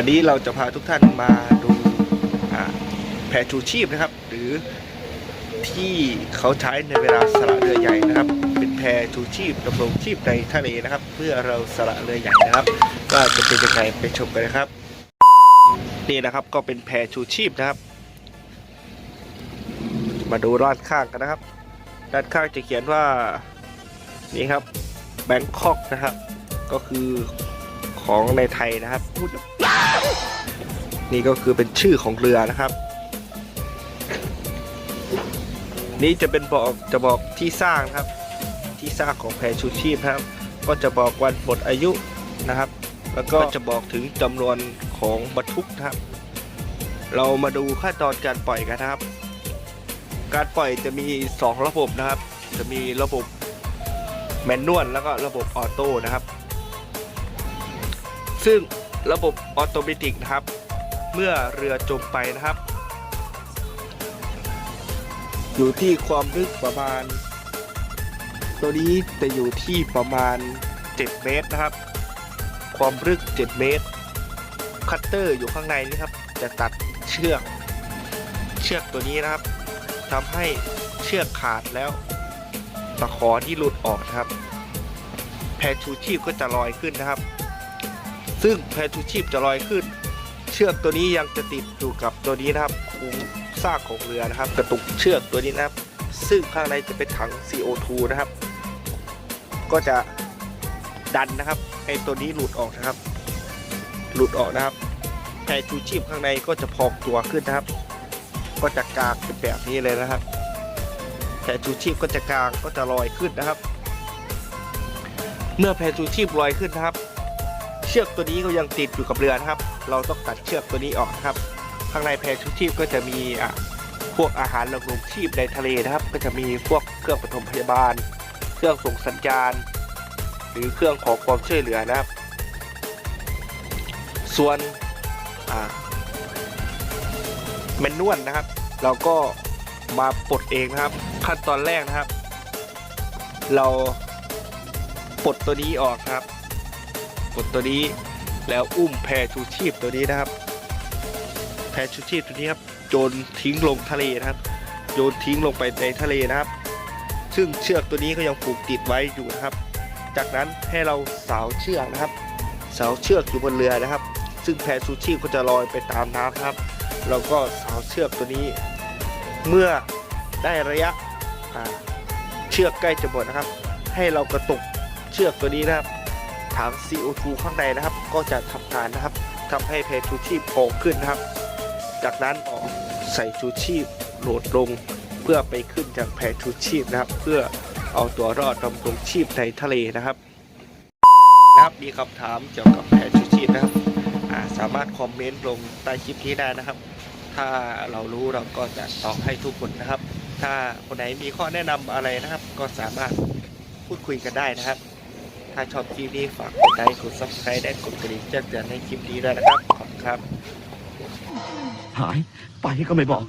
วันนี้เราจะพาทุกท่านมาดูแพชูชีพนะครับ หรือที่เขาใช้ในเวลาสละเรือใหญ่นะครับ เป็นแพชูชีพดำรงชีพในทะเลนะครับ เพื่อเราสละเรือใหญ่นะครับก็จะเป็นยังไงไปชมกันนะครับ นี่นะครับก็เป็นแพชูชีพนะครับ มาดูด้านข้างกันนะครับ ด้านข้างจะเขียนว่านี่ครับแบงคอกนะครับ ก็คือของในไทยนะครับ นี่ก็คือเป็นชื่อของเรือนะครับ นี่จะเป็นบอกจะบอกที่สร้างครับ ที่สร้างของแพชูชีพครับ ก็จะบอกวันหมดอายุนะครับ แล้วก็จะบอกถึงจำนวนของบรรทุกนะครับ เรามาดูขั้นตอนการปล่อยกันนะครับ การปล่อยจะมี 2 ระบบนะครับ จะมีระบบแมนนวลแล้วก็ระบบออโต้นะครับ ซึ่ง ระบบออโตเมติกนะครับ เมื่อเรือจมไปนะครับ อยู่ที่ความลึกประมาณ ตัวนี้จะอยู่ที่ประมาณ 7 เมตรนะครับ ความลึก 7 เมตร คัตเตอร์อยู่ข้างในนี่ครับ จะตัดเชือกเชือกตัวนี้นะครับทำให้เชือกขาดแล้วตะขอที่หลุดออกนะครับ แพชูชีพก็จะลอยขึ้นนะครับ ซึ่งแพชูชีพจะลอยขึ้น เชือกตัวนี้ยังจะติดอยู่กับตัวนี้นะครับโครงสร้างของเรือนะครับ กระตุกเชือกตัวนี้นะครับ ซึ่งข้างในจะเป็นถัง CO2 นะครับ ก็จะดันนะครับให้ตัวนี้หลุดออกนะครับ หลุดออกนะครับแพชูชีพข้างในก็จะพองตัวขึ้นนะครับ ก็จะกางเป็นแบบนี้เลยนะครับแพชูชีพก็จะกางก็จะลอยขึ้นนะครับ เมื่อแพชูชีพลอยขึ้นนะครับ เชือกตัวนี้ก็ยังติดอยู่กับเรือนะครับ เราต้องตัดเชือกตัวนี้ออกนะครับ ข้างในแพชูชีพก็จะมีอะพวกอาหารดำรงชีพในทะเลนะครับ ก็จะมีพวกเครื่องปฐมพยาบาล เครื่องส่งสัญญาณ หรือเครื่องขอความช่วยเหลือนะครับ ส่วนอ่าแมนนวลนะครับ เราก็มาปลดเองนะครับ ขั้นตอนแรกนะครับ เราปลดตัวนี้ออกครับ ดตัวนี้ แล้วอุ้มแพชูชีพตัวนี้นะครับ แพชูชีพตัวนี้ครับโยนทิ้งลงทะเลนะครับ โยนทิ้งลงไปในทะเลนะครับ ซึ่งเชือกตัวนี้ก็ยังผูกติดไว้อยู่นะครับ จากนั้นให้เราสาวเชือกนะครับ สาวเชือกอยู่บนเรือนะครับ ซึ่งแพชูชีพก็จะลอยไปตามน้ำครับ เราก็สาวเชือกตัวนี้ เมื่อได้ระยะเชือกใกล้จะหมดนะครับ ให้เรากระตุกเชือกตัวนี้นะครับ ถัง CO2 ข้างในนะครับ ก็จะทำงานนะครับทำให้แพชูชีพโผล่ขึ้นนะครับ จากนั้นออกใส่ชูชีพโหลดลง เพื่อไปขึ้นจากแพชูชีพนะครับ เพื่อเอาตัวรอดดำรงชีพในทะเลนะครับนะครับมีคำถามเกี่ยวกับแพชูชีพนะครับาสามารถคอมเมนต์ลงใต้คลิปนี้ได้นะครับ ถ้าเรารู้เราก็จะตอบให้ทุกคนนะครับ ถ้าคนไหนมีข้อแนะนำอะไรนะครับ ก็สามารถพูดคุยกันได้นะครับ ถ้าชอบคลิปนี้ฝากกดไลค์กดซับสไครต์และกดกระดิ่งแจ้งเตือนให้คลิปนี้ด้วยนะครับ ขอบคุณครับ หาย ไปก็ไม่บอก